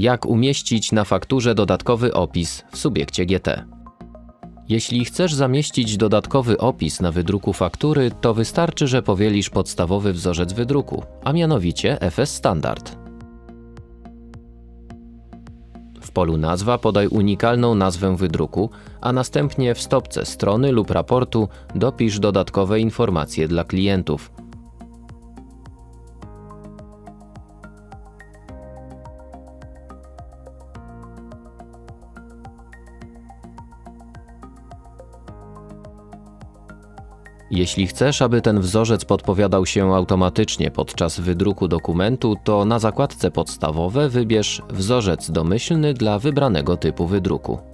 Jak umieścić na fakturze dodatkowy opis w subiekcie GT? Jeśli chcesz zamieścić dodatkowy opis na wydruku faktury, to wystarczy, że powielisz podstawowy wzorzec wydruku, a mianowicie FS Standard. W polu nazwa podaj unikalną nazwę wydruku, a następnie w stopce strony lub raportu dopisz dodatkowe informacje dla klientów. Jeśli chcesz, aby ten wzorzec podpowiadał się automatycznie podczas wydruku dokumentu, to na zakładce podstawowe wybierz wzorzec domyślny dla wybranego typu wydruku.